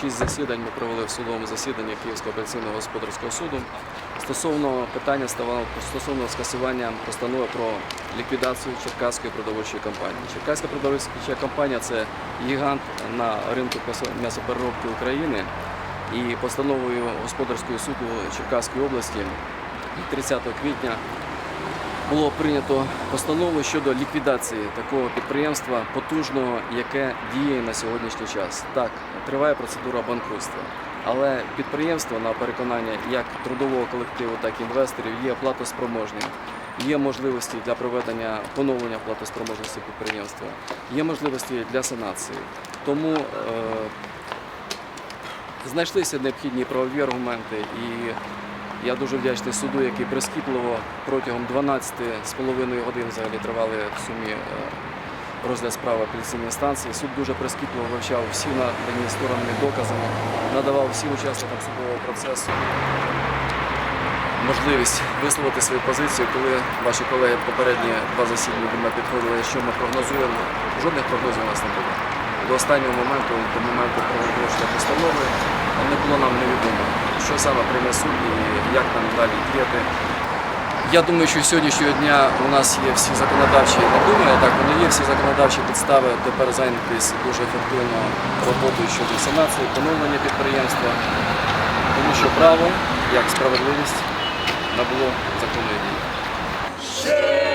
шість засідань ми провели в судовому засіданні Київського апеляційного господарського суду стосовно питання стосовно скасування постанови про ліквідацію Черкаської продовольчої компанії. Черкаська продовольча компанія це гігант на ринку м'ясопереробки України. І постановою господарського суду Черкаської області 30 квітня було прийнято постанову щодо ліквідації такого підприємства потужного, яке діє на сьогоднішній час. Так, триває процедура банкрутства, але підприємство на переконання як трудового колективу, так і інвесторів є платоспроможним. Є можливості для проведення поновлення платоспроможності підприємства, є можливості для санації. Тому е, знайшлися необхідні правові аргументи, і я дуже вдячний суду, який прискіпливо протягом 12,5 годин взагалі тривали в сумі е, розгляд справи апеляційної інстанції. Суд дуже прискіпливо вивчав всі надані сторонами доказами, надавав всім учасникам судового процесу можливість висловити свою позицію, коли ваші колеги попередні два засідання до мене підходили, що ми прогнозуємо. Жодних прогнозів у нас не було. До останнього моменту, до моменту проголошення постанови, не було нам невідомо, що саме прийме суд і як нам далі діяти. Я думаю, що сьогоднішнього дня у нас є всі законодавчі, не думаю, так вони є всі законодавчі підстави тепер зайнятися дуже ефективно роботою щодо санації, поновлення підприємства, тому що право, як справедливість, набуло законної дії.